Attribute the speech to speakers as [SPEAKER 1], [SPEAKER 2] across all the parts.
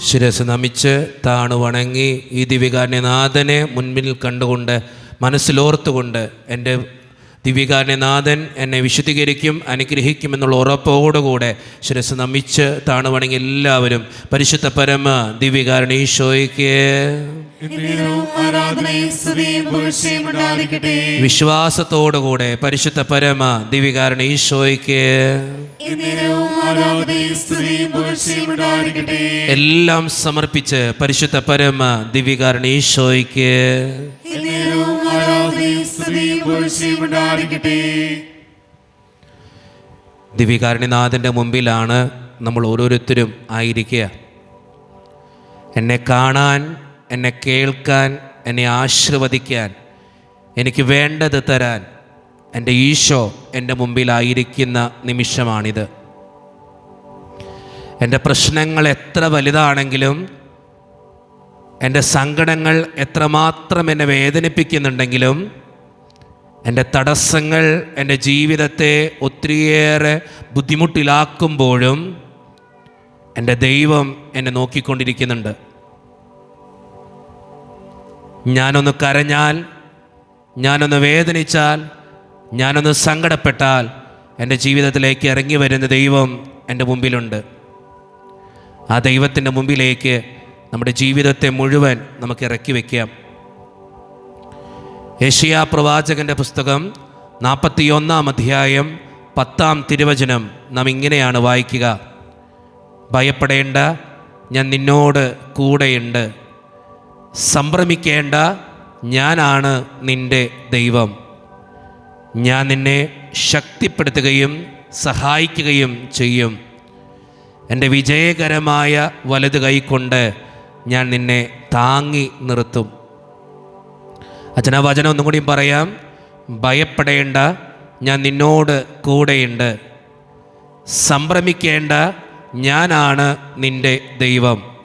[SPEAKER 1] ശിരസ് നമിച്ച് താണു വണങ്ങി ഈ ദിവികാരനാഥനെ മുൻപിൽ കണ്ടുകൊണ്ട് മനസ്സിലോർത്തുകൊണ്ട് എന്റെ ദിവികാരനാഥൻ എന്നെ വിശുദ്ധീകരിക്കും അനുഗ്രഹിക്കുമെന്നുള്ള ഉറപ്പോടുകൂടെ ശിരസ് നമിച്ച് താണുവാണെങ്കിൽ വണങ്ങി എല്ലാവരും പരിശുദ്ധ പരമ ദിവ്യകാരണീശോയ്ക്ക് ഈശോയ്ക്ക്.
[SPEAKER 2] കൂടെ
[SPEAKER 1] വിശ്വാസത്തോടുകൂടെ പരിശുദ്ധ പരമ
[SPEAKER 2] ദിവ്യകാരണീശോയ്ക്ക്
[SPEAKER 1] എല്ലാം സമർപ്പിച്ച് പരിശുദ്ധ പരമ ദിവികാരണ ഈശോയ്ക്ക്. ദിവികാരണിനാഥന്റെ മുമ്പിലാണ് നമ്മൾ ഓരോരുത്തരും ആയിരിക്കുക. എന്നെ കാണാൻ എന്നെ കേൾക്കാൻ എന്നെ ആശീർവദിക്കാൻ എനിക്ക് വേണ്ടത് തരാൻ എന്റെ ഈശോ എന്റെ മുമ്പിലായിരിക്കുന്ന നിമിഷമാണിത്. എന്റെ പ്രശ്നങ്ങൾ എത്ര വലുതാണെങ്കിലും എന്റെ സങ്കടങ്ങൾ എത്രമാത്രം എന്നെ വേദനിപ്പിക്കുന്നുണ്ടെങ്കിലും എന്റെ തടസ്സങ്ങൾ എന്റെ ജീവിതത്തെ ഒത്തിരിയേറെ ബുദ്ധിമുട്ടിലാക്കുമ്പോഴും എന്റെ ദൈവം എന്നെ നോക്കിക്കൊണ്ടിരിക്കുന്നുണ്ട്. ഞാനൊന്ന് കരഞ്ഞാൽ ഞാനൊന്ന് വേദനിച്ചാൽ ഞാനൊന്ന് സങ്കടപ്പെട്ടാൽ എന്റെ ജീവിതത്തിലേക്ക് ഇറങ്ങി വരുന്ന ദൈവം എന്റെ മുമ്പിലുണ്ട്. ആ ദൈവത്തിന്റെ മുമ്പിലേക്ക് നമ്മുടെ ജീവിതത്തെ മുഴുവൻ നമുക്ക് ഇറക്കി വയ്ക്കാം ഏഷ്യാ പ്രവാചകന്റെ പുസ്തകം നാൽപ്പത്തിയൊന്നാം അധ്യായം പത്താം തിരുവചനം നാം ഇങ്ങനെയാണ് വായിക്കുക. ഭയപ്പെടേണ്ട ഞാൻ നിന്നോട് കൂടെയുണ്ട്. സംഭ്രമിക്കേണ്ട ഞാനാണ് നിന്റെ ദൈവം. ഞാൻ നിന്നെ ശക്തിപ്പെടുത്തുകയും സഹായിക്കുകയും ചെയ്യും. എന്റെ വിജയകരമായ വലത് കൈകൊണ്ട് ഞാൻ നിന്നെ താങ്ങി നിർത്തും. അച്ഛനാ വചനം ഒന്നും കൂടിയും പറയാം. ഭയപ്പെടേണ്ട ഞാൻ നിന്നോട് കൂടെയുണ്ട്. സംഭ്രമിക്കേണ്ട ഞാനാണ് നിന്റെ ദൈവം.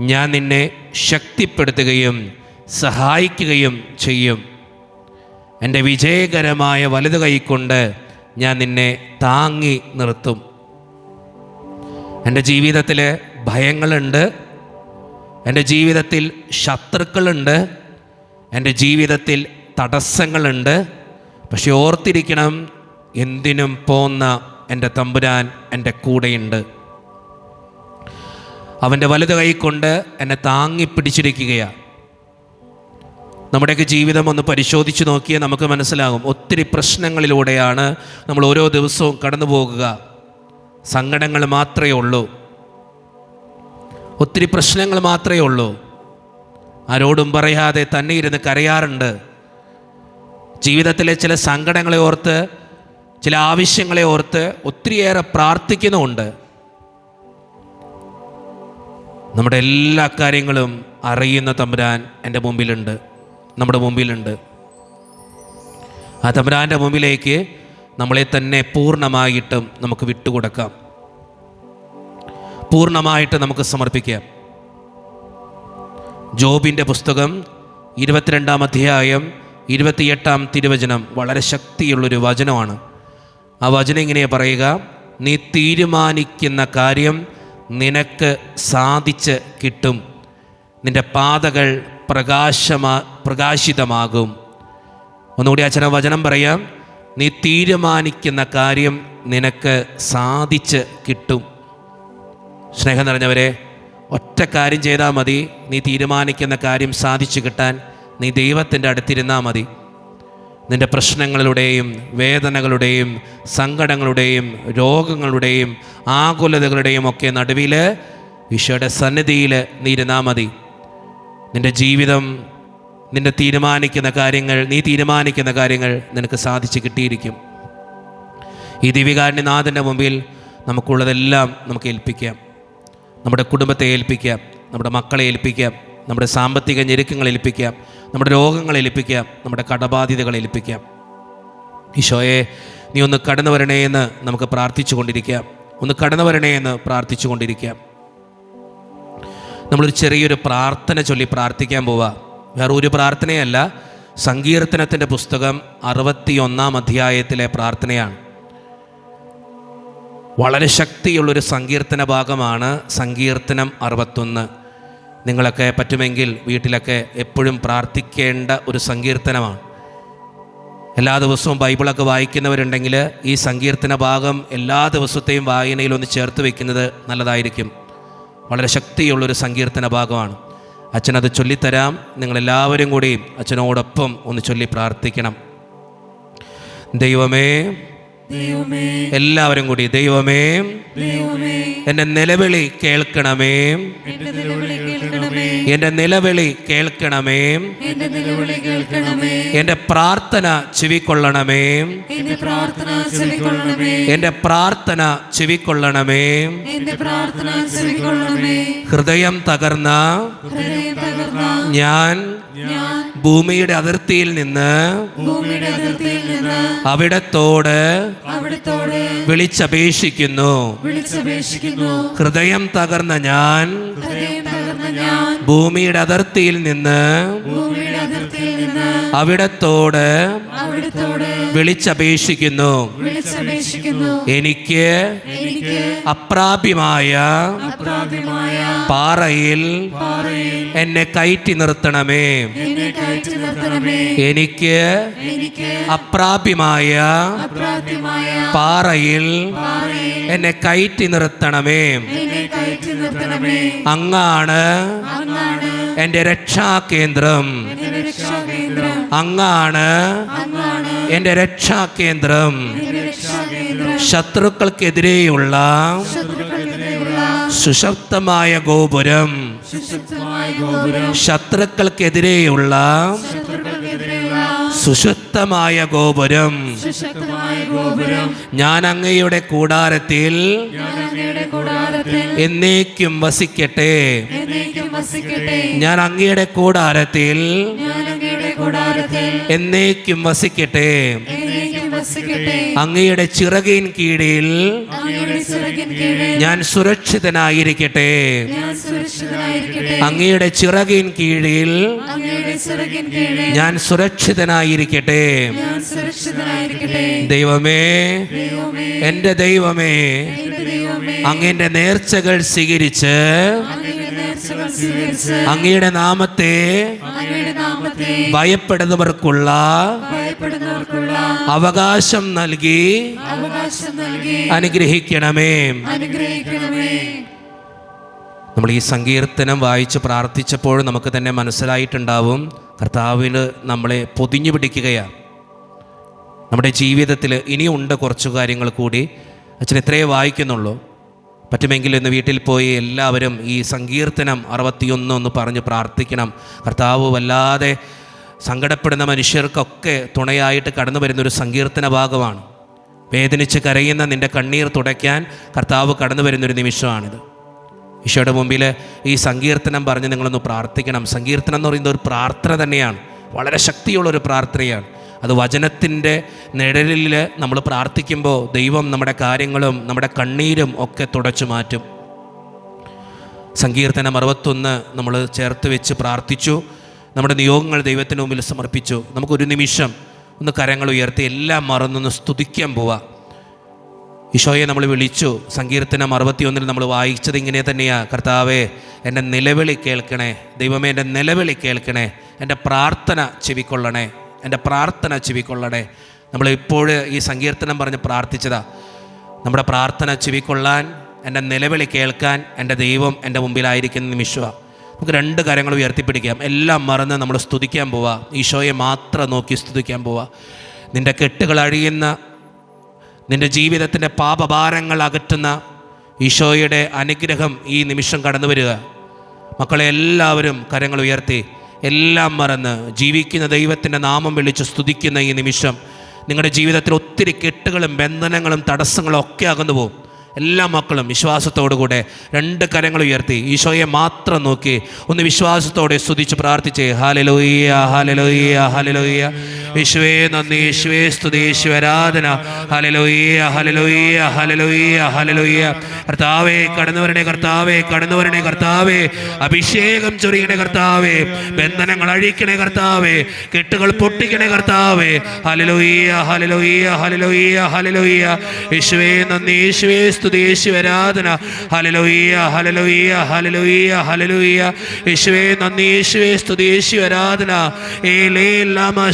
[SPEAKER 1] ഞാൻ നിന്നെ ശക്തിപ്പെടുത്തുകയും സഹായിക്കുകയും ചെയ്യും. എന്റെ വിജയകരമായ വലത് കൈക്കൊണ്ട് ഞാൻ നിന്നെ താങ്ങി നിർത്തും. എന്റെ ജീവിതത്തിൽ ഭയങ്ങളുണ്ട്. എന്റെ ജീവിതത്തിൽ ശത്രുക്കളുണ്ട്. എന്റെ ജീവിതത്തിൽ തടസ്സങ്ങളുണ്ട്. പക്ഷെ ഓർത്തിരിക്കണം എന്തിനും പോന്ന എന്റെ തമ്പുരാൻ എന്റെ കൂടെയുണ്ട്. അവന്റെ വലുത് കൈക്കൊണ്ട് എന്നെ താങ്ങി പിടിച്ചിരിക്കുകയാണ് നമ്മുടെയൊക്കെ ജീവിതം ഒന്ന് പരിശോധിച്ച് നോക്കിയാൽ നമുക്ക് മനസ്സിലാകും. ഒത്തിരി പ്രശ്നങ്ങളിലൂടെയാണ് നമ്മൾ ഓരോ ദിവസവും കടന്നു പോകുക സങ്കടങ്ങൾ മാത്രമേ ഉള്ളൂ. ഒത്തിരി പ്രശ്നങ്ങൾ മാത്രമേ ഉള്ളൂ. ആരോടും പറയാതെ തന്നെ ഇരുന്ന് കരയാറുണ്ട്. ജീവിതത്തിലെ ചില സങ്കടങ്ങളെ ഓർത്ത് ചില ആവശ്യങ്ങളെ ഓർത്ത് ഒത്തിരിയേറെ പ്രാർത്ഥിക്കുന്നുമുണ്ട്. നമ്മുടെ എല്ലാ കാര്യങ്ങളും അറിയുന്ന തമ്പുരാൻ എന്റെ മുമ്പിലുണ്ട്. നമ്മുടെ മുമ്പിലുണ്ട്. ആ തമ്പുരാന്റെ മുമ്പിലേക്ക് നമ്മളെ തന്നെ പൂർണമായിട്ടും നമുക്ക് വിട്ടുകൊടുക്കാം. പൂർണമായിട്ട് നമുക്ക് സമർപ്പിക്കാം. ജോബിന്റെ പുസ്തകം ഇരുപത്തിരണ്ടാം അധ്യായം ഇരുപത്തിയെട്ടാം തിരുവചനം വളരെ ശക്തിയുള്ളൊരു വചനമാണ്. ആ വചനം ഇങ്ങനെ പറയുക നീ തീരുമാനിക്കുന്ന കാര്യം നിനക്ക് സാധിച്ച് കിട്ടും. നിന്റെ പാതകൾ പ്രകാശമാ പ്രകാശിതമാകും. ഒന്നുകൂടി അച്ഛന വചനം പറയാം നീ തീരുമാനിക്കുന്ന കാര്യം നിനക്ക് സാധിച്ച് കിട്ടും. സ്നേഹം നിറഞ്ഞവരെ ഒറ്റ കാര്യം ചെയ്താൽ മതി. നീ തീരുമാനിക്കുന്ന കാര്യം സാധിച്ചു കിട്ടാൻ നീ ദൈവത്തിന്റെ അടുത്തിരുന്നാൽ മതി. നിന്റെ പ്രശ്നങ്ങളുടെയും വേദനകളുടെയും സങ്കടങ്ങളുടെയും രോഗങ്ങളുടെയും ആകുലതകളുടെയും ഒക്കെ നടുവിൽ ഈശോയുടെ സന്നിധിയിൽ നീ ഇരുന്നാൽ മതി. നിന്റെ ജീവിതം നിന്നെ തീരുമാനിക്കുന്ന കാര്യങ്ങൾ നീ തീരുമാനിക്കുന്ന കാര്യങ്ങൾ നിനക്ക് സാധിച്ചു കിട്ടിയിരിക്കും. ഈ ദിവ്യകാരുണ്യനാഥന്റെ മുമ്പിൽ നമുക്കുള്ളതെല്ലാം നമുക്ക് ഏൽപ്പിക്കാം. നമ്മുടെ കുടുംബത്തെ ഏൽപ്പിക്കാം നമ്മുടെ മക്കളെ ഏൽപ്പിക്കാം നമ്മുടെ സാമ്പത്തിക ഞെരുക്കങ്ങൾ ഏൽപ്പിക്കാം നമ്മുടെ രോഗങ്ങൾ ഏൽപ്പിക്കാം നമ്മുടെ കടബാധ്യതകൾ ഏൽപ്പിക്കാം ഈശോയെ നീ ഒന്ന് കടന്നു വരണേ എന്ന് നമുക്ക് പ്രാർത്ഥിച്ചു കൊണ്ടിരിക്കാം ഒന്ന് കടന്നു വരണേ എന്ന് പ്രാർത്ഥിച്ചു കൊണ്ടിരിക്കാം നമ്മളൊരു ചെറിയൊരു പ്രാർത്ഥന ചൊല്ലി പ്രാർത്ഥിക്കാൻ പോവാ. വേറെ ഒരു പ്രാർത്ഥനയല്ല സങ്കീർത്തനത്തിന്റെ പുസ്തകം അറുപത്തിയൊന്നാം അധ്യായത്തിലെ പ്രാർത്ഥനയാണ്. വളരെ ശക്തിയുള്ളൊരു സങ്കീർത്തന ഭാഗമാണ് സങ്കീർത്തനം അറുപത്തൊന്ന്. നിങ്ങളൊക്കെ പറ്റുമെങ്കിൽ വീട്ടിലൊക്കെ എപ്പോഴും പ്രാർത്ഥിക്കേണ്ട ഒരു സങ്കീർത്തനമാണ്. എല്ലാ ദിവസവും ബൈബിളൊക്കെ വായിക്കുന്നവരുണ്ടെങ്കിൽ ഈ സങ്കീർത്തന ഭാഗം എല്ലാ ദിവസത്തെയും വായനയിൽ ഒന്ന് ചേർത്ത് വെക്കുന്നത് നല്ലതായിരിക്കും. വളരെ ശക്തിയുള്ളൊരു സങ്കീർത്തന ഭാഗമാണ്. അച്ഛനത് ചൊല്ലിത്തരാം. നിങ്ങളെല്ലാവരും കൂടി അച്ഛനോടൊപ്പം ഒന്ന് ചൊല്ലി പ്രാർത്ഥിക്കണം. ദൈവമേ
[SPEAKER 2] ദൈവമേ
[SPEAKER 1] എല്ലാവരും കൂടി ദൈവമേ.
[SPEAKER 2] എന്റെ നിലവിളി കേൾക്കണമേ. എന്റെ നിലവിളി കേൾക്കണമേ. എന്റെ പ്രാർത്ഥന ചെവിക്കൊള്ളണമേ. എന്റെ പ്രാർത്ഥന ചെവിക്കൊള്ളണമേ.
[SPEAKER 1] ഹൃദയം തകർന്ന
[SPEAKER 2] ഹൃദയം തകർന്ന
[SPEAKER 1] ഞാൻ
[SPEAKER 2] ഞാൻ
[SPEAKER 1] ഭൂമിയുടെ അതിർത്തിയിൽ നിന്ന് അവിടത്തോട് വിളിച്ചപേക്ഷിക്കുന്നു. ഹൃദയം തകർന്ന ഞാൻ ഭൂമിയുടെ അതിർത്തിയിൽ നിന്ന് അവിടത്തോട് വിളിച്ചപേക്ഷിക്കുന്നു. എനിക്ക് അപ്രാപ്യമായ പാറയിൽ എന്നെ കയറ്റി നിർത്തണമേ. എനിക്ക് അപ്രാപ്യമായ പാറയിൽ എന്നെ കയറ്റി നിർത്തണമേ. അങ്ങാണ് എന്റെ രക്ഷാകേന്ദ്രം.
[SPEAKER 2] എന്റെ രക്ഷാകേന്ദ്രം.
[SPEAKER 1] അങ്ങാണ്.
[SPEAKER 2] അങ്ങാണ്.
[SPEAKER 1] എന്റെ രക്ഷാകേന്ദ്രം.
[SPEAKER 2] എന്റെ രക്ഷാകേന്ദ്രം.
[SPEAKER 1] ശത്രുക്കൾക്കെതിരെയുള്ള സുശക്തമായ ഗോപുരം. ശത്രുക്കൾക്കെതിരെയുള്ള സുശക്തമായ ഗോപുരം. ഞാൻ അങ്ങയുടെ കൂടാരത്തിൽ
[SPEAKER 2] ഞാൻ അങ്ങയുടെ കൂടാരത്തിൽ
[SPEAKER 1] എന്നേക്കും വസിക്കട്ടെ. ഞാൻ അങ്ങയുടെ കൂടാരത്തിൽ എന്നേക്കും വസിക്കട്ടെ. അങ്ങയുടെ ചിറകിൻ കീഴിൽ ഞാൻ സുരക്ഷിതനായിരിക്കട്ടെ. അങ്ങയുടെ ചിറകിൻ കീഴിൽ ഞാൻ സുരക്ഷിതനായിരിക്കട്ടെ. ദൈവമേ
[SPEAKER 2] എന്റെ ദൈവമേ
[SPEAKER 1] അങ്ങയുടെ നേർച്ചകൾ സ്വീകരിച്ച്
[SPEAKER 2] അങ്ങയുടെ
[SPEAKER 1] നാമത്തെ ഭയപ്പെടുന്നവർക്കുള്ള അവകാശം നൽകി അനുഗ്രഹിക്കണമേ. നമ്മൾ ഈ സങ്കീർത്തനം വായിച്ച് പ്രാർത്ഥിച്ചപ്പോൾ നമുക്ക് തന്നെ മനസ്സിലായിട്ടുണ്ടാവും കർത്താവിന് നമ്മളെ പൊതിഞ്ഞു പിടിക്കുകയാണ്. നമ്മുടെ ജീവിതത്തിൽ ഇനിയുണ്ട് കുറച്ച് കാര്യങ്ങൾ കൂടി. അച്ഛൻ എത്രയേ വായിക്കുന്നുള്ളൂ. പറ്റുമെങ്കിൽ ഇന്ന് വീട്ടിൽ പോയി എല്ലാവരും ഈ സങ്കീർത്തനം അറുപത്തിയൊന്ന് ഒന്ന് പറഞ്ഞ് പ്രാർത്ഥിക്കണം. കർത്താവ് വല്ലാതെ സങ്കടപ്പെടുന്ന മനുഷ്യർക്കൊക്കെ തുണയായിട്ട് കടന്നു വരുന്നൊരു സങ്കീർത്തന ഭാഗമാണ്. വേദനിച്ച് കരയുന്ന നിന്റെ കണ്ണീർ തുടയ്ക്കാൻ കർത്താവ് കടന്നു വരുന്നൊരു നിമിഷമാണിത്. ഈശോയുടെ മുമ്പിൽ ഈ സങ്കീർത്തനം പറഞ്ഞ് നിങ്ങളൊന്ന് പ്രാർത്ഥിക്കണം. സങ്കീർത്തനം എന്ന് പറയുന്നത് ഒരു പ്രാർത്ഥന തന്നെയാണ്. വളരെ ശക്തിയുള്ളൊരു പ്രാർത്ഥനയാണ്. അത് വചനത്തിന്റെ നിഴലിൽ നമ്മൾ പ്രാർത്ഥിക്കുമ്പോൾ ദൈവം നമ്മുടെ കാര്യങ്ങളും നമ്മുടെ കണ്ണീരും ഒക്കെ തുടച്ചു മാറ്റും. സങ്കീർത്തനം അറുപത്തൊന്ന് നമ്മൾ ചേർത്ത് വെച്ച് പ്രാർത്ഥിച്ചു. നമ്മുടെ നിയോഗങ്ങൾ ദൈവത്തിന് മുമ്പിൽ സമർപ്പിച്ചു. നമുക്കൊരു നിമിഷം ഒന്ന് കരങ്ങൾ ഉയർത്തി എല്ലാം മറന്നൊന്ന് സ്തുതിക്കാൻ പോവാം. ഈശോയെ നമ്മൾ വിളിച്ചു. സങ്കീർത്തനം അറുപത്തിയൊന്നിൽ നമ്മൾ വായിച്ചത് ഇങ്ങനെ തന്നെയാണ് കർത്താവേ എന്റെ നിലവിളി കേൾക്കണേ. ദൈവമേ എന്റെ നിലവിളി കേൾക്കണേ. എന്റെ പ്രാർത്ഥന ചെവിക്കൊള്ളണേ. എന്റെ പ്രാർത്ഥന ചെവിക്കൊള്ളണേ. നമ്മൾ ഇപ്പോൾ ഈ സങ്കീർത്തനം പറഞ്ഞ് പ്രാർത്ഥിച്ചതാ. നമ്മുടെ പ്രാർത്ഥന ചെവിക്കൊള്ളാൻ എന്റെ നിലവിളി കേൾക്കാൻ എന്റെ ദൈവം എന്റെ മുമ്പിലായിരിക്കുന്ന നിമിഷമാണ് നമുക്ക് രണ്ട് കാര്യങ്ങൾ ഉയർത്തിപ്പിടിക്കാം. എല്ലാം മറന്ന് നമ്മൾ സ്തുതിക്കാൻ പോവാ. ഈശോയെ മാത്രം നോക്കി സ്തുതിക്കാൻ പോവാ. നിന്റെ കെട്ടുകൾ അഴിയുന്ന നിന്റെ ജീവിതത്തിന്റെ പാപഭാരങ്ങൾ അകറ്റുന്ന ഈശോയുടെ അനുഗ്രഹം ഈ നിമിഷം കടന്നു വരിക മക്കളെ എല്ലാവരും കരങ്ങൾ ഉയർത്തി. എല്ലാം മറന്ന് ജീവിക്കുന്ന ദൈവത്തിന്റെ നാമം വിളിച്ച് സ്തുതിക്കുന്ന ഈ നിമിഷം നിങ്ങളുടെ ജീവിതത്തിൽ ഒത്തിരി കെട്ടുകളും ബന്ധനങ്ങളും തടസ്സങ്ങളും ഒക്കെ അകന്നു പോകും എല്ലാ മക്കളും വിശ്വാസത്തോടുകൂടെ രണ്ട് കരങ്ങൾ ഉയർത്തി ഈശോയെ മാത്രം നോക്കി ഒന്ന് വിശ്വാസത്തോടെ സ്തുതിച്ച് പ്രാർത്ഥിച്ചേ ഹാലലോയ്യ ഹാലലോയ്യ ഹാലലോയ്യ യേശുവേ നന്ദി യേശുവേ സ്തുതി യേശുവേ ഹാലലോയ്യ ഹലലോയ്യ ഹലലോയ്യ ഹലലോയ്യ കർത്താവേ കടന്നുവരണേ കർത്താവേ കടന്നുവരണേ കർത്താവേ. അഭിഷേകം ചൊരിയണേ കർത്താവേ. ബന്ധനങ്ങൾ അഴിക്കണേ കർത്താവേ. കെട്ടുകൾ പൊട്ടിക്കണേ കർത്താവേ. ഹലലോയ്യ ഹലലോയ്യ ഹലലോയ്യ ഹലലോയ്യ യേശുവേ നന്ദി യേശുവേ സ്തുതി യേശു ആരാധന ഹലലോയ്യ ഹലലോയ്യ ഹലലോയ്യ ഹലലോയ്യ യേശുവേ നന്ദി യേശുവേ സ്തുതി യേശു ആരാധന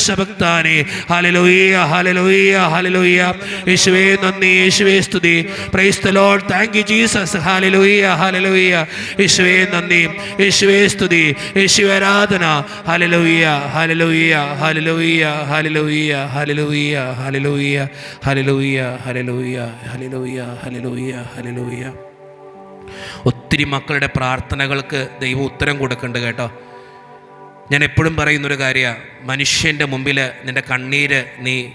[SPEAKER 1] ശബക്താനെ ഹലലോയ്യ ഹലലോയ്യ ഹലലോയ്യ യേശുവേ നന്ദി യേശുവേ സ്തുതി praise the lord thank you Jesus hallelujah hallelujah യേശുവേ നന്ദി യേശുവേ സ്തുതി യേശു ആരാധന ഹലലോയ്യ ഹലലോയ്യ ഹലലോയ്യ ഹലലോയ്യ ഹലലോയ്യ ഹലലോയ്യ ഹലലോയ്യ ഹലലോയ്യ ഹലലോയ്യ ഹലലോയ്യ ഹലലോയ്യ ഒത്തിരി മക്കളുടെ പ്രാർത്ഥനകൾക്ക് ദൈവം ഉത്തരം കൊടുക്കുന്നുണ്ട് കേട്ടോ. ഞാൻ എപ്പോഴും പറയുന്നൊരു കാര്യമാണ് മനുഷ്യന്റെ മുമ്പിൽ നിന്റെ കണ്ണീര് നീ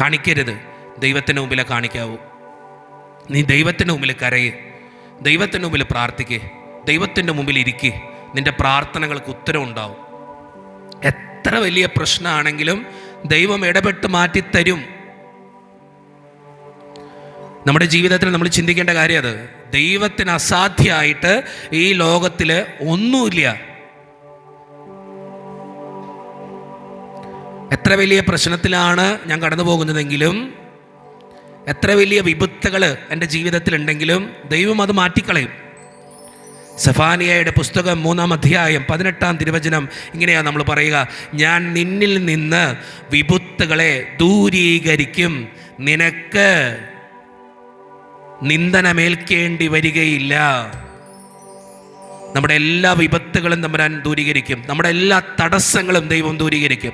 [SPEAKER 1] കാണിക്കരുത്. ദൈവത്തിന്റെ മുമ്പിൽ കാണിക്കാവൂ. നീ ദൈവത്തിന്റെ മുമ്പിൽ കരയ്. ദൈവത്തിന്റെ മുമ്പിൽ പ്രാർത്ഥിക്കേ. ദൈവത്തിന്റെ മുമ്പിൽ ഇരിക്കേ. നിന്റെ പ്രാർത്ഥനകൾക്ക് ഉത്തരം ഉണ്ടാവും. എത്ര വലിയ പ്രശ്നമാണെങ്കിലും ദൈവം ഇടപെട്ട് മാറ്റിത്തരും. നമ്മുടെ ജീവിതത്തിൽ നമ്മൾ ചിന്തിക്കേണ്ട കാര്യം അത്. ദൈവത്തിന് അസാധ്യമായിട്ട് ഈ ലോകത്തിൽ ഒന്നുമില്ല. എത്ര വലിയ പ്രശ്നത്തിലാണ് ഞാൻ കടന്നു പോകുന്നതെങ്കിലും എത്ര വലിയ വിപത്തുകൾ എന്റെ ജീവിതത്തിലുണ്ടെങ്കിലും ദൈവം അത് മാറ്റിക്കളയും. സഫാനിയയുടെ പുസ്തകം മൂന്നാം അധ്യായം പതിനെട്ടാം തിരുവചനം ഇങ്ങനെയാണ് നമ്മൾ പറയുക. ഞാൻ നിന്നിൽ നിന്ന് വിപത്തുകളെ ദൂരീകരിക്കും നിനക്ക്. നിന്ദനമേൽക്കേണ്ടി വരികയില്ല. നമ്മുടെ എല്ലാ വിപത്തുകളും തമ്പുരാൻ ദൂരീകരിക്കും. നമ്മുടെ എല്ലാ തടസ്സങ്ങളും ദൈവം ദൂരീകരിക്കും.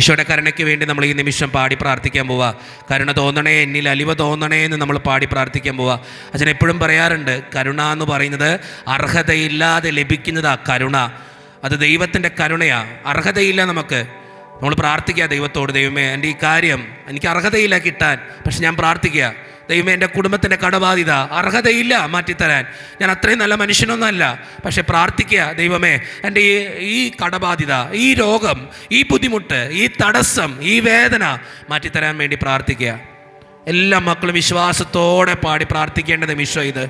[SPEAKER 1] ഈശോയുടെ കരുണയ്ക്ക് വേണ്ടി നമ്മൾ ഈ നിമിഷം പാടി പ്രാർത്ഥിക്കാൻ പോവാ. കരുണ തോന്നണേ എന്നിൽ അലിവ തോന്നണേ എന്ന് നമ്മൾ പാടി പ്രാർത്ഥിക്കാൻ പോവാ. അച്ഛൻ എപ്പോഴും പറയാറുണ്ട് കരുണ എന്ന് പറയുന്നത് അർഹതയില്ലാതെ ലഭിക്കുന്നതാ കരുണ. അത് ദൈവത്തിന്റെ കരുണയാ. അർഹതയില്ല നമുക്ക്. നമ്മൾ പ്രാർത്ഥിക്കുക ദൈവത്തോട് ദൈവമേ എന്റെ ഈ കാര്യം എനിക്ക് അർഹതയില്ല കിട്ടാൻ പക്ഷെ ഞാൻ പ്രാർത്ഥിക്കുക ദൈവമേ എന്റെ കുടുംബത്തിന്റെ കടബാധ്യത അർഹതയില്ല മാറ്റിത്തരാൻ. ഞാൻ അത്രയും നല്ല മനുഷ്യനൊന്നുമല്ല പക്ഷെ പ്രാർത്ഥിക്കുക ദൈവമേ എന്റെ ഈ ഈ കടബാധ്യത ഈ രോഗം ഈ ബുദ്ധിമുട്ട് ഈ തടസ്സം ഈ വേദന മാറ്റിത്തരാൻ വേണ്ടി പ്രാർത്ഥിക്കുക. എല്ലാ മക്കളും വിശ്വാസത്തോടെ പാടി പ്രാർത്ഥിക്കേണ്ട നിമിഷം ഇത്.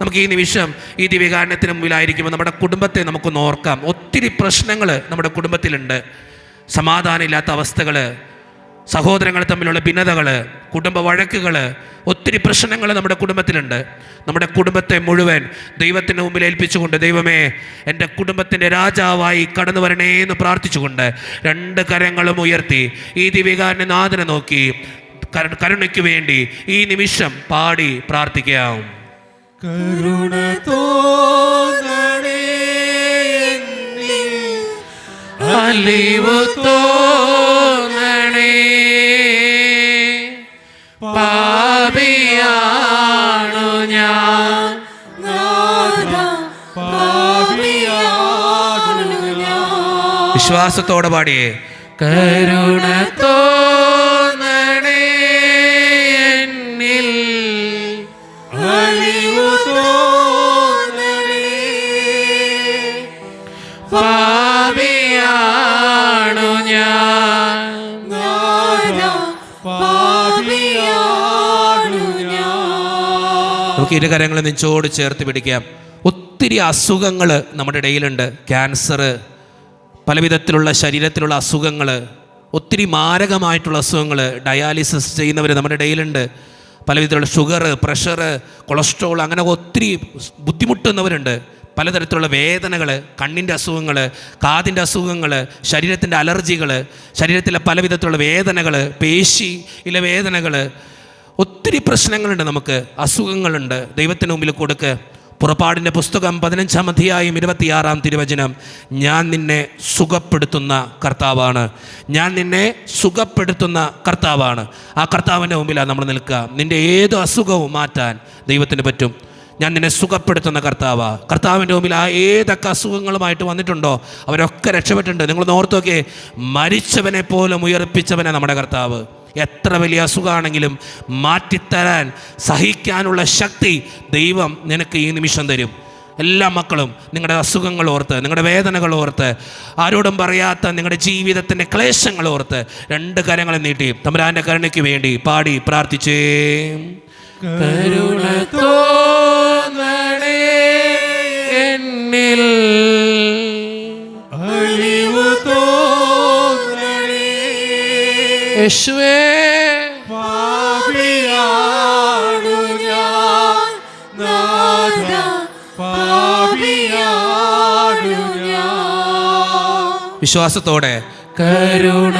[SPEAKER 1] നമുക്ക് ഈ നിമിഷം ഈ ദിവ്യകാരണത്തിന് മുമ്പിലായിരിക്കുമ്പോൾ നമ്മുടെ കുടുംബത്തെ നമുക്കൊന്ന് ഓർക്കാം. ഒത്തിരി പ്രശ്നങ്ങൾ നമ്മുടെ കുടുംബത്തിലുണ്ട്. സമാധാനമില്ലാത്ത അവസ്ഥകൾ സഹോദരങ്ങൾ തമ്മിലുള്ള ഭിന്നതകൾ കുടുംബ വഴക്കുകൾ ഒത്തിരി പ്രശ്നങ്ങൾ നമ്മുടെ കുടുംബത്തിലുണ്ട് നമ്മുടെ കുടുംബത്തെ മുഴുവൻ ദൈവത്തിന് മുമ്പിൽ ഏൽപ്പിച്ചുകൊണ്ട് ദൈവമേ എന്റെ കുടുംബത്തിന്റെ രാജാവായി കടന്നു വരണേ എന്ന് പ്രാർത്ഥിച്ചുകൊണ്ട് രണ്ട് കരങ്ങളും ഉയർത്തി ഈ ദിവികാരനെ നാഥനെ നോക്കി കരു- കരുണയ്ക്ക് വേണ്ടി ഈ നിമിഷം പാടി പ്രാർത്ഥിക്കാം
[SPEAKER 3] കരുണ തോന്നണേ.
[SPEAKER 1] അലിവു തോന്നണേ പാപിയാണു ഞാൻ. വിശ്വാസത്തോടെ പാടിയേ. കരുണ നമുക്ക് ഇരുകരങ്ങൾ നെഞ്ചോട് ചേർത്ത് പിടിക്കാം. ഒത്തിരി അസുഖങ്ങൾ നമ്മുടെ ഇടയിലുണ്ട്. ക്യാൻസർ പലവിധത്തിലുള്ള ശരീരത്തിലുള്ള അസുഖങ്ങൾ ഒത്തിരി മാരകമായിട്ടുള്ള അസുഖങ്ങൾ ഡയാലിസിസ് ചെയ്യുന്നവർ നമ്മുടെ ഇടയിലുണ്ട്. പലവിധത്തിലുള്ള ഷുഗർ പ്രഷർ കൊളസ്ട്രോൾ അങ്ങനെ ഒത്തിരി ബുദ്ധിമുട്ടുന്നവരുണ്ട്. പലതരത്തിലുള്ള വേദനകൾ കണ്ണിന്റെ അസുഖങ്ങൾ കാതിന്റെ അസുഖങ്ങൾ ശരീരത്തിന്റെ അലർജികൾ ശരീരത്തിലെ പലവിധത്തിലുള്ള വേദനകൾ പേശിയിലെ വേദനകൾ ഒത്തിരി പ്രശ്നങ്ങളുണ്ട് നമുക്ക്. അസുഖങ്ങളുണ്ട്. ദൈവത്തിന് മുമ്പിൽ കൊടുക്ക്. പുറപ്പാടിന്റെ പുസ്തകം പതിനഞ്ചാം അധ്യായം ഇരുപത്തിയാറാം തിരുവചനം. ഞാൻ നിന്നെ സുഖപ്പെടുത്തുന്ന കർത്താവാണ്. ഞാൻ നിന്നെ സുഖപ്പെടുത്തുന്ന കർത്താവാണ്. ആ കർത്താവിന്റെ മുമ്പിലാണ് നമ്മൾ നിൽക്കുക. നിന്റെ ഏത് അസുഖവും മാറ്റാൻ ദൈവത്തിന് പറ്റും. ഞാൻ നിന്നെ സുഖപ്പെടുത്തുന്ന കർത്താവാ. കർത്താവിന്റെ മുമ്പിൽ ആ ഏതൊക്കെ അസുഖങ്ങളുമായിട്ട് വന്നിട്ടുണ്ടോ അവരൊക്കെ രക്ഷപ്പെട്ടിട്ടുണ്ട്. നിങ്ങൾ ഓർത്തൊക്കെ മരിച്ചവനെ പോലും ഉയർപ്പിച്ചവനെ നമ്മുടെ കർത്താവ്. എത്ര വലിയ അസുഖമാണെങ്കിലും മാറ്റിത്തരാൻ സഹിക്കാനുള്ള ശക്തി ദൈവം നിനക്ക് ഈ നിമിഷം തരും. എല്ലാ മക്കളും നിങ്ങളുടെ അസുഖങ്ങൾ ഓർത്ത് നിങ്ങളുടെ വേദനകൾ ഓർത്ത് ആരോടും പറയാത്ത നിങ്ങളുടെ ജീവിതത്തിന്റെ ക്ലേശങ്ങൾ ഓർത്ത് രണ്ട് കരങ്ങൾ നീട്ടി തമ്പുരാന്റെ കരുണയ്ക്ക് വേണ്ടി പാടി പ്രാർത്ഥിച്ചേ.
[SPEAKER 3] കരുണ
[SPEAKER 1] യേശുവേ.
[SPEAKER 3] പാപിയാണു ഞാൻ. നാഥ പാപിയാണു ഞാൻ.
[SPEAKER 1] വിശ്വാസത്തോടെ
[SPEAKER 3] കരുണ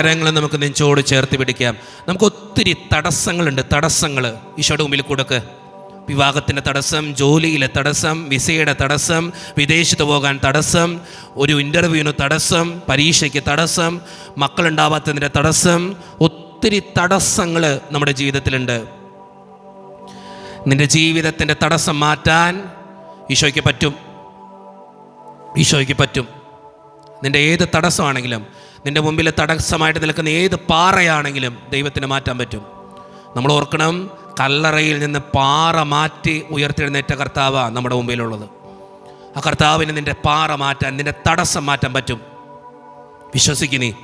[SPEAKER 1] കരങ്ങളും നമുക്ക് നെഞ്ചോട് ചേർത്ത് പിടിക്കാം. നമുക്ക് ഒത്തിരി തടസ്സങ്ങളുണ്ട്. തടസ്സങ്ങൾ. ഈശോയുടെ മുമ്പിൽ കൊടുക്ക്. വിവാഹത്തിന്റെ തടസ്സം ജോലിയിലെ തടസ്സം വിസയുടെ തടസ്സം വിദേശത്ത് പോകാൻ തടസ്സം ഒരു ഇന്റർവ്യൂവിന് തടസ്സം പരീക്ഷയ്ക്ക് തടസ്സം മക്കളുണ്ടാവാത്തതിന്റെ തടസ്സം. ഒത്തിരി തടസ്സങ്ങൾ നമ്മുടെ ജീവിതത്തിലുണ്ട്. നിന്റെ ജീവിതത്തിന്റെ തടസ്സം മാറ്റാൻ ഈശോയ്ക്ക് പറ്റും. ഈശോയ്ക്ക് പറ്റും. നിന്റെ ഏത് തടസ്സമാണെങ്കിലും നിന്റെ മുമ്പിൽ തടസ്സമായിട്ട് നിൽക്കുന്ന ഏത് പാറയാണെങ്കിലും ദൈവത്തിന് മാറ്റാൻ പറ്റും. നമ്മൾ ഓർക്കണം കല്ലറയിൽ നിന്ന് പാറ മാറ്റി ഉയർത്തെഴുന്നേറ്റ കർത്താവാണ് നമ്മുടെ മുമ്പിലുള്ളത്. ആ കർത്താവിന് നിന്റെ പാറ മാറ്റാൻ നിന്റെ തടസ്സം മാറ്റാൻ പറ്റും. വിശ്വസിക്കുന്നി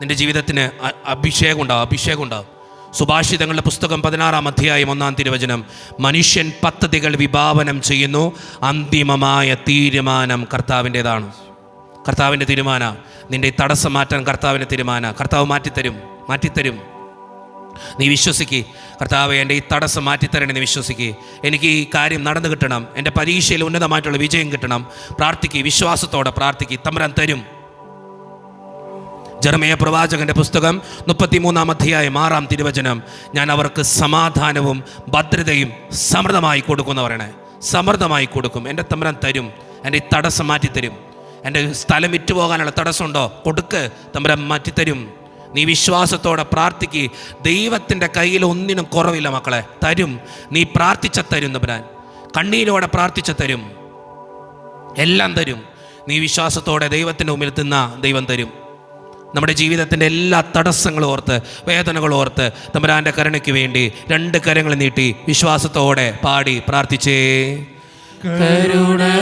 [SPEAKER 1] നിന്റെ ജീവിതത്തിന് അഭിഷേകം ഉണ്ടാവും അഭിഷേകം ഉണ്ടാവും സുഭാഷിതങ്ങളുടെ പുസ്തകം പതിനാറാം അധ്യായം ഒന്നാം തിരുവചനം. മനുഷ്യൻ പദ്ധതികൾ വിഭാവനം ചെയ്യുന്നു അന്തിമമായ തീരുമാനം കർത്താവിന്റെതാണ്. കർത്താവിന്റെ തീരുമാന. നിന്റെ ഈ തടസ്സം മാറ്റാൻ കർത്താവിന്റെ തീരുമാന. കർത്താവ് മാറ്റിത്തരും മാറ്റിത്തരും. നീ വിശ്വസിക്ക്. കർത്താവ് എന്റെ ഈ തടസ്സം മാറ്റിത്തരണേ നീ വിശ്വസിക്ക്. എനിക്ക് ഈ കാര്യം നടന്നു കിട്ടണം. എന്റെ പരീക്ഷയിൽ ഉന്നതമായിട്ടുള്ള വിജയം കിട്ടണം. പ്രാർത്ഥിക്ക് വിശ്വാസത്തോടെ പ്രാർത്ഥിക്ക്. തമ്പരാൻ തരും. ജർമ്മയ പ്രവാചകന്റെ പുസ്തകം മുപ്പത്തിമൂന്നാം അധ്യായം ആറാം തിരുവചനം. ഞാൻ അവർക്ക് സമാധാനവും ഭദ്രതയും സമൃദ്ധമായി കൊടുക്കുന്ന പറയണേ സമൃദ്ധമായി കൊടുക്കും. എന്റെ തമ്പരാൻ തരും. എന്റെ ഈ തടസ്സം മാറ്റിത്തരും. എന്റെ സ്ഥലം വിറ്റുപോകാനുള്ള തടസ്സമുണ്ടോ? കൊടുക്ക് തമ്പുരാൻ മാറ്റിത്തരും. നീ വിശ്വാസത്തോടെ പ്രാർത്ഥിക്ക്. ദൈവത്തിന്റെ കയ്യിൽ ഒന്നിനും കുറവില്ല മക്കളെ. തരും. നീ പ്രാർത്ഥിച്ച തരും തമ്പരാൻ. കണ്ണീരോടെ പ്രാർത്ഥിച്ച തരും. എല്ലാം തരും. നീ വിശ്വാസത്തോടെ ദൈവത്തിന്റെ മുമ്പിൽ തിന്ന ദൈവം തരും. നമ്മുടെ ജീവിതത്തിന്റെ എല്ലാ തടസ്സങ്ങളും ഓർത്ത് വേദനകളും ഓർത്ത് തമ്പുരാന്റെ കരുണയ്ക്ക് വേണ്ടി രണ്ട് കരങ്ങൾ നീട്ടി വിശ്വാസത്തോടെ പാടി പ്രാർത്ഥിച്ചേ.
[SPEAKER 3] കരുണ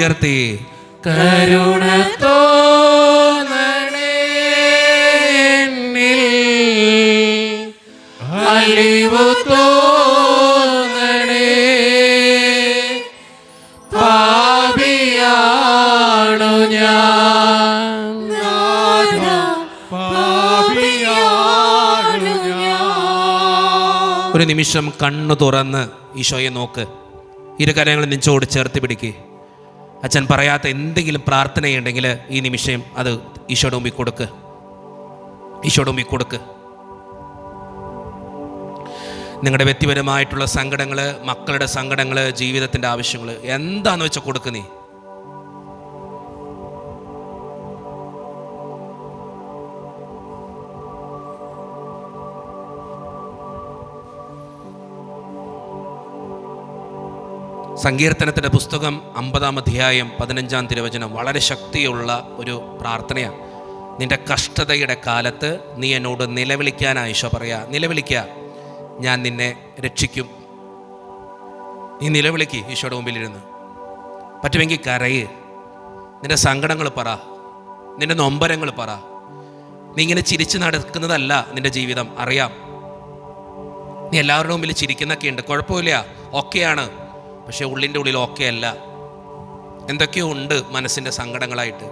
[SPEAKER 1] ശബ്ദമുയർത്തി
[SPEAKER 3] കരുണ അലിവു തോന്നണേ. പാപിയാണു ഞാൻ.
[SPEAKER 1] ഒരു നിമിഷം കണ്ണു തുറന്ന് ഈശോയെ നോക്ക്. ഇരു കരങ്ങൾ നെഞ്ചോട് ചേർത്ത് പിടിക്ക്. അച്ഛൻ പറയാത്ത എന്തെങ്കിലും പ്രാർത്ഥനയുണ്ടെങ്കിൽ ഈ നിമിഷം അത് ഈശോയുടെ മുമ്പിൽ കൊടുക്ക്. ഈശോയുടെ മുമ്പിൽ കൊടുക്ക്. നിങ്ങളുടെ വ്യക്തിപരമായിട്ടുള്ള സങ്കടങ്ങൾ മക്കളുടെ സങ്കടങ്ങൾ ജീവിതത്തിന്റെ ആവശ്യങ്ങൾ എന്താണെന്ന് വെച്ചാൽ കൊടുക്ക് സങ്കീർത്തനത്തിന്റെ പുസ്തകം അമ്പതാം അധ്യായം പതിനഞ്ചാം തിരുവചനം വളരെ ശക്തിയുള്ള ഒരു പ്രാർത്ഥനയാണ്. നിന്റെ കഷ്ടതയുടെ കാലത്ത് നീ എന്നോട് നിലവിളിക്കാനായി ഈശോ പറയാ നിലവിളിക്കുക ഞാൻ നിന്നെ രക്ഷിക്കും. നീ നിലവിളിക്ക് ഈശോയുടെ മുമ്പിലിരുന്ന്. പറ്റുമെങ്കിൽ കരയ്. നിന്റെ സങ്കടങ്ങൾ പറ. നിന്റെ നൊമ്പരങ്ങൾ പറ. നീ ഇങ്ങനെ ചിരിച്ചു നടക്കുന്നതല്ല നിന്റെ ജീവിതം അറിയാം. നീ എല്ലാവരുടെ മുമ്പിൽ ചിരിക്കുന്നൊക്കെ ഉണ്ട് കുഴപ്പമില്ല. ഓക്കെയാണ്. പക്ഷേ ഉള്ളിന്റെ ഉള്ളിൽ ഓക്കെ അല്ല. എന്തൊക്കെയോ ഉണ്ട് മനസ്സിന്റെ സങ്കടങ്ങളായിട്ട്.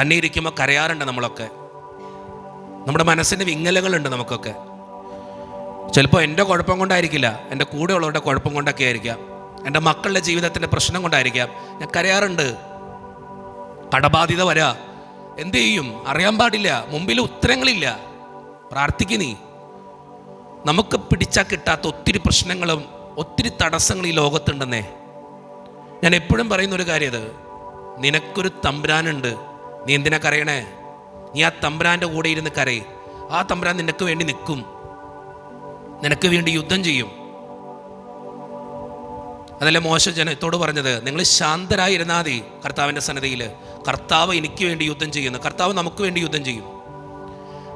[SPEAKER 1] തന്നെ ഇരിക്കുമ്പോൾ കരയാറുണ്ട് നമ്മളൊക്കെ. നമ്മുടെ മനസ്സിന്റെ വിങ്ങലുകളുണ്ട് നമുക്കൊക്കെ. ചിലപ്പോൾ എന്റെ കുഴപ്പം കൊണ്ടായിരിക്കില്ല. എന്റെ കൂടെയുള്ളവരുടെ കുഴപ്പം കൊണ്ടൊക്കെ ആയിരിക്കാം. എന്റെ മക്കളുടെ ജീവിതത്തിന്റെ പ്രശ്നം കൊണ്ടായിരിക്കാം. ഞാൻ കരയാറുണ്ട്. കടബാധിത വരാ. എന്ത് ചെയ്യും? അറിയാൻ പാടില്ല. മുമ്പിൽ ഉത്തരങ്ങളില്ല. പ്രാർത്ഥിക്കുന്നീ നമുക്ക് പിടിച്ചാൽ കിട്ടാത്ത ഒത്തിരി പ്രശ്നങ്ങളും ഒത്തിരി തടസ്സങ്ങൾ ഈ ലോകത്തുണ്ടെന്നേ. ഞാൻ എപ്പോഴും പറയുന്ന ഒരു കാര്യം ഇത് നിനക്കൊരു തമ്പുരാനുണ്ട്. നീ എന്തിനാ കരയണേ? നീ ആ തമ്പുരാന്റെ കൂടെ ഇരുന്ന് കരയ്. ആ തമ്പുരാൻ നിനക്ക് വേണ്ടി നിൽക്കും. നിനക്ക് വേണ്ടി യുദ്ധം ചെയ്യും. അതല്ലേ മോശ ജനത്തോട് പറഞ്ഞത്? നിങ്ങൾ ശാന്തരായിരുന്നാൽ മതി കർത്താവിന്റെ സന്നദ്ധയിൽ കർത്താവ് എനിക്ക് വേണ്ടി യുദ്ധം ചെയ്യുന്നു. കർത്താവ് നമുക്ക് വേണ്ടി യുദ്ധം ചെയ്യും.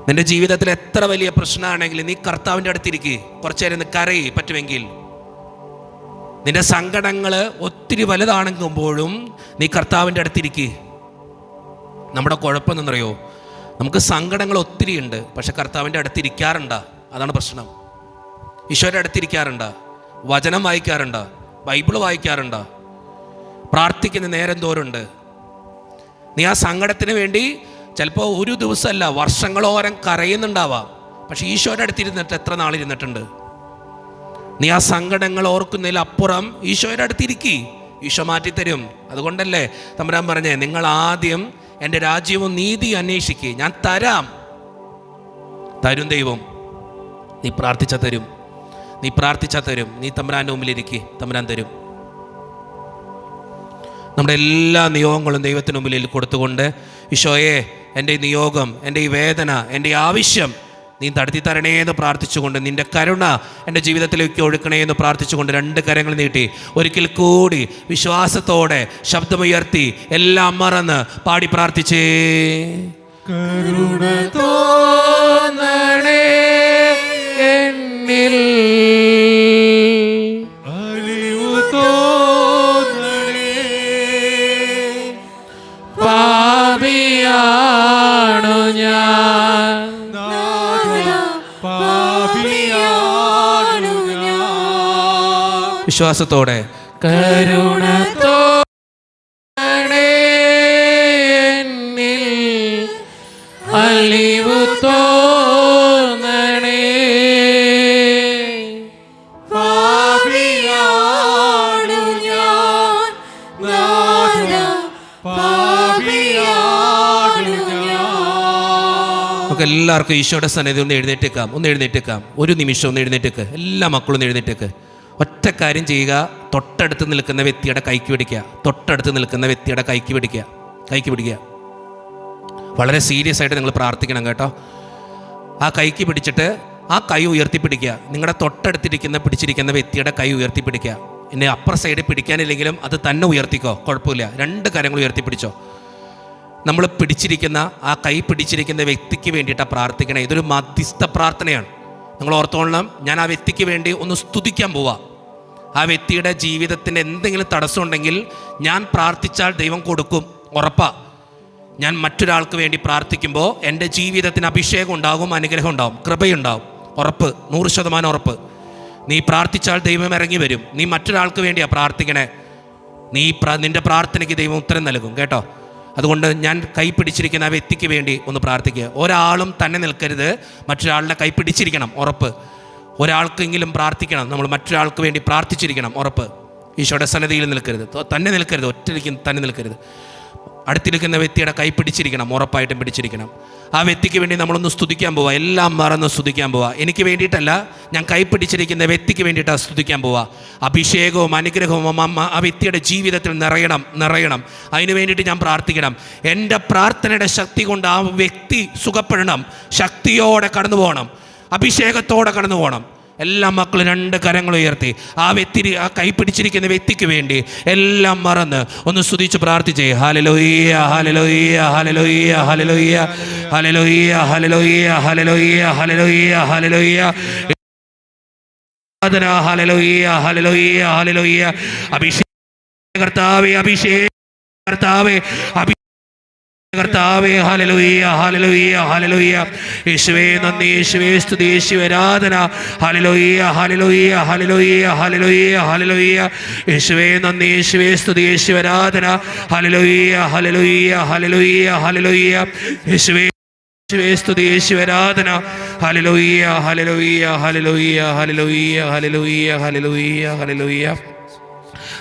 [SPEAKER 1] നിന്റെ ജീവിതത്തിൽ എത്ര വലിയ പ്രശ്നമാണെങ്കിലും നീ കർത്താവിന്റെ അടുത്തിരിക്കുക കുറച്ചേരം കരയി പറ്റുമെങ്കിൽ. നിന്റെ സങ്കടങ്ങൾ ഒത്തിരി വലുതാണെങ്കുമ്പോഴും നീ കർത്താവിന്റെ അടുത്തിരിക്കുക നമ്മുടെ കുഴപ്പം എന്നറിയോ നമുക്ക് സങ്കടങ്ങൾ ഒത്തിരി ഉണ്ട് പക്ഷെ കർത്താവിന്റെ അടുത്തിരിക്കാറുണ്ട. അതാണ് പ്രശ്നം. ഈശോയുടെ അടുത്തിരിക്കാറുണ്ട വചനം വായിക്കാറുണ്ട് ബൈബിൾ വായിക്കാറുണ്ട് പ്രാർത്ഥിക്കുന്ന നേരം തോറുണ്ട്. നീ ആ സങ്കടത്തിന് വേണ്ടി ചിലപ്പോൾ ഒരു ദിവസമല്ല വർഷങ്ങളോരം കരയുന്നുണ്ടാവാം. പക്ഷെ ഈശോയുടെ അടുത്തിരുന്നിട്ട് എത്ര നാളിരുന്നിട്ടുണ്ട്? നീ ആ സങ്കടങ്ങൾ ഓർക്കുന്നതിൽ അപ്പുറം ഈശോയുടെ അടുത്തിരിക്കി ഈശോ മാറ്റിത്തരും. അതുകൊണ്ടല്ലേ തമ്പുരാൻ പറഞ്ഞേ നിങ്ങൾ ആദ്യം എന്റെ രാജ്യവും നീതി അന്വേഷിക്കുക ഞാൻ തരാം. തരും ദൈവം. നീ പ്രാർത്ഥിച്ചാൽ തരും. നീ പ്രാർത്ഥിച്ചാൽ തരും. നീ തമ്പുരാന്റെ മുമ്പിലിരിക്കുക തമ്പുരാൻ തരും. നമ്മുടെ എല്ലാ നിയോഗങ്ങളും ദൈവത്തിന് മുമ്പിൽ കൊടുത്തുകൊണ്ട് ഈശോയെ എന്റെ നിയോഗം എന്റെ ഈ വേദന എന്റെ ഈ ആവശ്യം നീ തടുത്തി തരണേ എന്ന് പ്രാർത്ഥിച്ചുകൊണ്ട് നിന്റെ കരുണ എന്റെ ജീവിതത്തിലേക്ക് ഒഴുക്കണേ എന്ന് പ്രാർത്ഥിച്ചുകൊണ്ട് രണ്ട് കരങ്ങൾ നീട്ടി ഒരിക്കൽ കൂടി വിശ്വാസത്തോടെ ശബ്ദമുയർത്തി എല്ലാം മറന്ന് പാടി പ്രാർത്ഥിച്ചേ.
[SPEAKER 3] കരുണ തോന്നണേ എന്നിൽ
[SPEAKER 1] വിശ്വാസത്തോടെ.
[SPEAKER 3] കരുണ എന്നിൽ അലിവു തോന്നണേ.
[SPEAKER 2] പാപിയാണു ഞാൻ പാപിയാണു
[SPEAKER 1] നമുക്ക് എല്ലാവർക്കും ഈശോയുടെ സന്നിധി ഒന്ന് എഴുന്നേറ്റേക്കാം ഒന്ന് എഴുന്നേറ്റേക്കാം. ഒരു നിമിഷം ഒന്ന് എഴുന്നേറ്റേക്ക്. എല്ലാ മക്കളും എഴുന്നേറ്റേക്ക്. ഒറ്റ കാര്യം ചെയ്യുക തൊട്ടടുത്ത് നിൽക്കുന്ന വ്യക്തിയുടെ കൈക്ക് പിടിക്കുക. തൊട്ടടുത്ത് നിൽക്കുന്ന വ്യക്തിയുടെ കൈക്ക് പിടിക്കുക. കൈക്ക് പിടിക്കുക. വളരെ സീരിയസ് ആയിട്ട് നിങ്ങൾ പ്രാർത്ഥിക്കണം കേട്ടോ. ആ കൈക്ക് പിടിച്ചിട്ട് ആ കൈ ഉയർത്തിപ്പിടിക്കുക. നിങ്ങളുടെ തൊട്ടടുത്തിരിക്കുന്ന പിടിച്ചിരിക്കുന്ന വ്യക്തിയുടെ കൈ ഉയർത്തിപ്പിടിക്കുക. എന്നെ അപ്പർ സൈഡ് പിടിക്കാനില്ലെങ്കിലും അത് തന്നെ ഉയർത്തിക്കോ. കുഴപ്പമില്ല. രണ്ട് കാര്യങ്ങൾ ഉയർത്തിപ്പിടിച്ചോ. നമ്മൾ പിടിച്ചിരിക്കുന്ന ആ കൈ പിടിച്ചിരിക്കുന്ന വ്യക്തിക്ക് വേണ്ടിയിട്ടാണ് പ്രാർത്ഥിക്കണേ. ഇതൊരു മധ്യസ്ഥ പ്രാർത്ഥനയാണ്. നിങ്ങൾ ഓർത്തോളണം ഞാൻ ആ വ്യക്തിക്ക് വേണ്ടി ഒന്ന് സ്തുതിക്കാൻ പോവാ. ആ വ്യക്തിയുടെ ജീവിതത്തിന് എന്തെങ്കിലും തടസ്സമുണ്ടെങ്കിൽ ഞാൻ പ്രാർത്ഥിച്ചാൽ ദൈവം കൊടുക്കും. ഉറപ്പാ. ഞാൻ മറ്റൊരാൾക്ക് വേണ്ടി പ്രാർത്ഥിക്കുമ്പോൾ എന്റെ ജീവിതത്തിന് അഭിഷേകം ഉണ്ടാകും അനുഗ്രഹം ഉണ്ടാകും കൃപയുണ്ടാകും. ഉറപ്പ് നൂറ് ശതമാനം ഉറപ്പ്. നീ പ്രാർത്ഥിച്ചാൽ ദൈവം ഇറങ്ങി വരും. നീ മറ്റൊരാൾക്ക് വേണ്ടിയാണ് പ്രാർത്ഥിക്കണേ. നീ നിന്റെ പ്രാർത്ഥനയ്ക്ക് ദൈവം ഉത്തരം നൽകും. കേട്ടോ? അതുകൊണ്ട് ഞാൻ കൈ പിടിച്ചിരിക്കുന്ന ആ വ്യക്തിക്ക് വേണ്ടി ഒന്ന് പ്രാർത്ഥിക്കുക. ഒരാളും തന്നെ നിൽക്കരുത്. മറ്റൊരാളുടെ കൈ പിടിച്ചിരിക്കണം ഉറപ്പ്. ഒരാൾക്കെങ്കിലും പ്രാർത്ഥിക്കണം. നമ്മൾ മറ്റൊരാൾക്ക് വേണ്ടി പ്രാർത്ഥിച്ചിരിക്കണം ഉറപ്പ്. ഈശോയുടെ സന്നദ്ധിയിൽ നിൽക്കരുത്. തന്നെ നിൽക്കരുത്. ഒറ്റയ്ക്ക് തന്നെ നിൽക്കരുത്. അടുത്തിരിക്കുന്ന വ്യക്തിയുടെ കൈ പിടിച്ചിരിക്കണം ഉറപ്പായിട്ടും പിടിച്ചിരിക്കണം. ആ വ്യക്തിക്ക് വേണ്ടി നമ്മളൊന്ന് സ്തുതിക്കാൻ പോവാ. എല്ലാം മറന്ന് സ്തുതിക്കാൻ പോവാ. എനിക്ക് വേണ്ടിയിട്ടല്ല ഞാൻ കൈ പിടിച്ചിരിക്കുന്ന വ്യക്തിക്ക് വേണ്ടിയിട്ടാണ് സ്തുതിക്കാൻ പോവാ. അഭിഷേകവും അനുഗ്രഹവും അമ്മ ആ വ്യക്തിയുടെ ജീവിതത്തിൽ നിറയണം നിറയണം. അതിന് വേണ്ടിയിട്ട് ഞാൻ പ്രാർത്ഥിക്കണം. എന്റെ പ്രാർത്ഥനയുടെ ശക്തി കൊണ്ട് ആ വ്യക്തി സുഖപ്പെടണം. ശക്തിയോടെ കടന്നു പോകണം അഭിഷേകത്തോടെ കടന്നു പോകണം എല്ലാ മക്കളും രണ്ട് കരങ്ങൾ ഉയർത്തി. ആ വ്യക്തി ആ കൈ പിടിച്ചിരിക്കുന്ന വ്യക്തിക്ക് വേണ്ടി എല്ലാം മറന്ന് ഒന്ന് സ്തുതിച്ച് പ്രാർത്ഥിച്ചേ. ഹലലോയ്യ ഹലലോയ്യ ഹലലോയ്യ ഹലലോയ്യ ഹലലോയ്യ ഹലലോയ്യ ഹലലോയ്യ ഹലലോയ്യ ഹലലോയ്യ ഹലലോയ്യ ഹലലോയ്യ ഹലലോയ്യ അഭിഷേക കർത്താവേ അഭിഷേക കർത്താവേ അഭി കർത്താവേ ഹാലലുയ്യ ഹാലലുയ്യ ഹാലലുയ്യ യേശുവേ നന്ദി യേശുവേ സ്തുതി യേശുവരാധന ഹാലലുയ്യ ഹാലലുയ്യ ഹാലലുയ്യ ഹാലലുയ്യ ഹാലലുയ്യ യേശുവേ നന്ദി യേശുവേ സ്തുതി യേശുവരാധന ഹാലലുയ്യ ഹാലലുയ്യ ഹാലലുയ്യ ഹാലലുയ്യ യേശുവേ യേശുവേ സ്തുതി യേശുവരാധന ഹാലലുയ്യ ഹാലലുയ്യ ഹാലലുയ്യ hallelujah hallelujah hallelujah hallelujah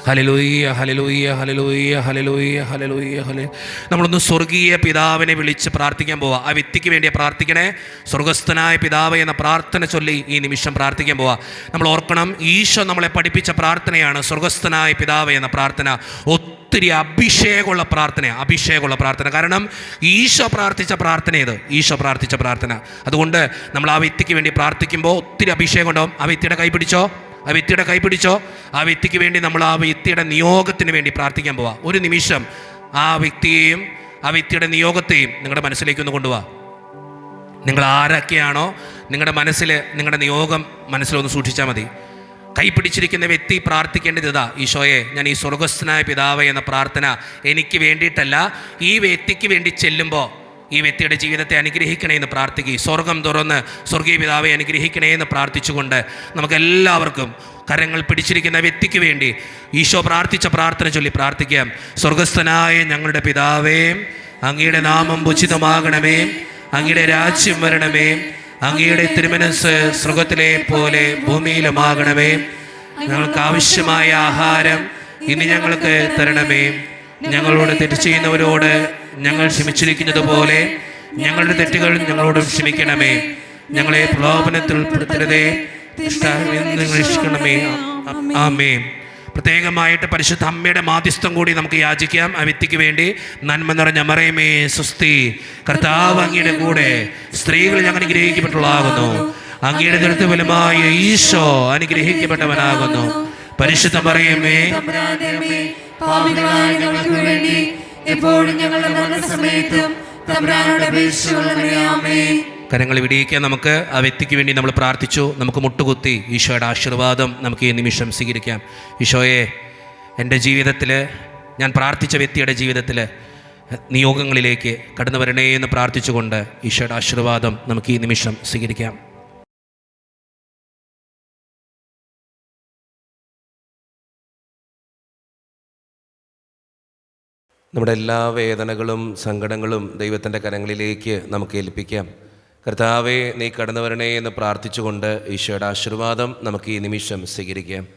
[SPEAKER 1] hallelujah hallelujah hallelujah hallelujah hallelujah Hala. നമ്മളൊന്ന് സ്വർഗീയ പിതാവിനെ വിളിച്ച് പ്രാർത്ഥിക്കാൻ പോവാ. ആ വ്യക്തിക്ക് വേണ്ടി പ്രാർത്ഥിക്കണേ. സ്വർഗസ്ഥനായ പിതാവ് എന്ന പ്രാർത്ഥന ചൊല്ലി ഈ നിമിഷം പ്രാർത്ഥിക്കാൻ പോവാ. നമ്മൾ ഓർക്കണം ഈശോ നമ്മളെ പഠിപ്പിച്ച പ്രാർത്ഥനയാണ് സ്വർഗസ്ഥനായ പിതാവ് എന്ന പ്രാർത്ഥന. ഒത്തിരി അഭിഷേകമുള്ള പ്രാർത്ഥന അഭിഷേകമുള്ള പ്രാർത്ഥന. കാരണം ഈശോ പ്രാർത്ഥിച്ച പ്രാർത്ഥന ഇത്. ഈശോ പ്രാർത്ഥിച്ച പ്രാർത്ഥന. അതുകൊണ്ട് നമ്മൾ ആ വ്യക്തിക്ക് വേണ്ടി പ്രാർത്ഥിക്കുമ്പോൾ ഒത്തിരി അഭിഷേകം ഉണ്ടാവും. ആ വ്യക്തിയുടെ കൈ പിടിച്ചോ? ആ വ്യക്തിയുടെ കൈ പിടിച്ചോ? ആ വ്യക്തിക്ക് വേണ്ടി നമ്മൾ ആ വ്യക്തിയുടെ നിയോഗത്തിന് വേണ്ടി പ്രാർത്ഥിക്കാൻ പോവാം. ഒരു നിമിഷം ആ വ്യക്തിയെയും ആ വ്യക്തിയുടെ നിയോഗത്തെയും നിങ്ങളുടെ മനസ്സിലേക്ക് ഒന്ന് കൊണ്ടുപോവാ നിങ്ങൾ ആരൊക്കെയാണോ നിങ്ങളുടെ മനസ്സിൽ നിങ്ങളുടെ നിയോഗം മനസ്സിലൊന്ന് സൂക്ഷിച്ചാൽ മതി. കൈപിടിച്ചിരിക്കുന്ന വ്യക്തി പ്രാർത്ഥിക്കേണ്ടത് ഇതാ ഈശോയെ ഞാൻ ഈ സ്വർഗസ്ഥനായ പിതാവ് എന്ന പ്രാർത്ഥന എനിക്ക് വേണ്ടിയിട്ടല്ല ഈ വ്യക്തിക്ക് വേണ്ടി ചെല്ലുമ്പോൾ ഈ വ്യക്തിയുടെ ജീവിതത്തെ അനുഗ്രഹിക്കണേ എന്ന് പ്രാർത്ഥിക്കുക സ്വർഗം തുറന്ന് സ്വർഗീയ പിതാവെ അനുഗ്രഹിക്കണേ എന്ന് പ്രാർത്ഥിച്ചുകൊണ്ട് നമുക്കെല്ലാവർക്കും കരങ്ങൾ പിടിച്ചിരിക്കുന്ന വ്യക്തിക്ക് വേണ്ടി ഈശോ പ്രാർത്ഥിച്ച പ്രാർത്ഥന ചൊല്ലി പ്രാർത്ഥിക്കാം. സ്വർഗസ്ഥനായ ഞങ്ങളുടെ പിതാവേ അങ്ങയുടെ നാമം ഉചിതമാകണമേ അങ്ങയുടെ രാജ്യം വരണമേ അങ്ങയുടെ തിരുമനസ് സ്വർഗത്തിലെ പോലെ ഭൂമിയിലുമാകണമേ. ഞങ്ങൾക്ക് ആവശ്യമായ ആഹാരം ഇനി ഞങ്ങൾക്ക് തരണമേ. ഞങ്ങളോട് തെറ്റ് ചെയ്യുന്നവരോട് ഞങ്ങൾ ക്ഷമിച്ചിരിക്കുന്നത് പോലെ ഞങ്ങളുടെ തെറ്റുകൾ ഞങ്ങളോടും ക്ഷമിക്കണമേ. ഞങ്ങളെ പ്രലോഭനത്തിൽ ഉൾപ്പെടുത്തരുതേ. രക്ഷിക്കണമേ. പ്രത്യേകമായിട്ട് പരിശുദ്ധ അമ്മയുടെ മാധ്യസ്ഥം കൂടി നമുക്ക് യാചിക്കാം. ആ വ്യക്തിക്ക് വേണ്ടി നന്മ നിറഞ്ഞ മറയമേ സുസ്തി കർത്താവ് അങ്ങയുടെ കൂടെ സ്ത്രീകൾ ഞങ്ങൾ അനുഗ്രഹിക്കപ്പെട്ടുള്ളതാകുന്നു. അങ്ങയുടെ ദൃഢ ഫലമായ ഈശോ അനുഗ്രഹിക്കപ്പെട്ടവനാകുന്നു. പരിശുദ്ധ മറയമേ
[SPEAKER 2] പാപികളായ എപ്പോഴും ഞങ്ങളുടെ സമയത്തും തമ്പുരാനോട് അപേക്ഷിച്ചുകൊള്ളണമേ
[SPEAKER 1] കരങ്ങൾ വിടിയിക്കാൻ നമുക്ക് ആ വ്യക്തിക്ക് വേണ്ടി നമ്മൾ പ്രാർത്ഥിച്ചു. നമുക്ക് മുട്ടുകുത്തി ഈശോയുടെ ആശീർവാദം നമുക്ക് ഈ നിമിഷം സ്വീകരിക്കാം. ഈശോയെ എന്റെ ജീവിതത്തിൽ ഞാൻ പ്രാർത്ഥിച്ച വ്യക്തിയുടെ ജീവിതത്തിൽ നിയോഗങ്ങളിലേക്ക് കടന്നു വരണേ എന്ന് പ്രാർത്ഥിച്ചുകൊണ്ട് ഈശോയുടെ ആശീർവാദം നമുക്ക് ഈ നിമിഷം സ്വീകരിക്കാം. നമ്മുടെ എല്ലാ വേദനകളും സങ്കടങ്ങളും ദൈവത്തിന്റെ കരങ്ങളിലേക്ക് നമുക്ക് ഏൽപ്പിക്കാം. കർത്താവെ നീ കടന്നു വരണേ എന്ന് പ്രാർത്ഥിച്ചുകൊണ്ട് ഈശോയുടെ ആശീർവാദം നമുക്ക് ഈ നിമിഷം സ്വീകരിക്കാം.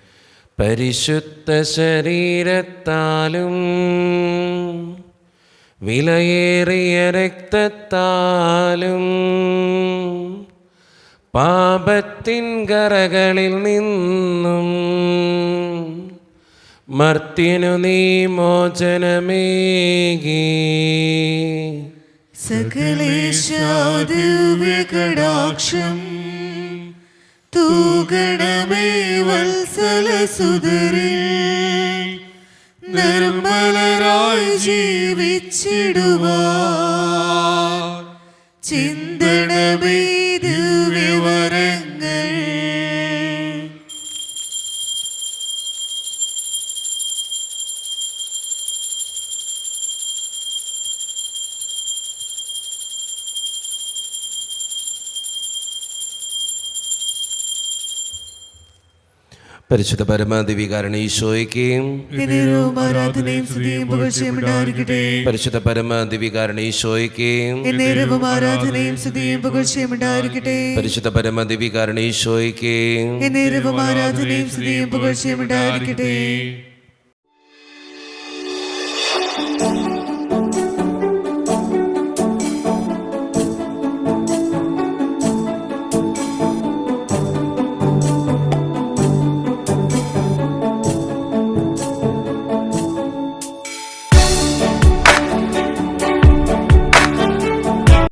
[SPEAKER 1] പരിശുദ്ധ ശരീരത്താലും വിലയേറിയ രക്തത്താലും പാപത്തിൻ കറകളിൽ നിന്നും മർത്യനു നീ മോചനമേകി.
[SPEAKER 2] സകലേശാദിവ്യകടാക്ഷം തൂകണമേ നിർമ്മലരായി ജീവിച്ചിടുവാ ചിന്തണമേ
[SPEAKER 1] പരിശുദ്ധ പരമാദിവികാരണ ഈശോയ്ക്കും. പരിശുദ്ധ പരമാദിവികാരണ ഈശോയ്ക്കും. പരിശുദ്ധ പരമാദിവികാരണ ഈശോയ്ക്കും.
[SPEAKER 2] ആരാധനയും സ്തുതിയും പുകഴ്ചയും ഉണ്ടായിരിക്കട്ടെ.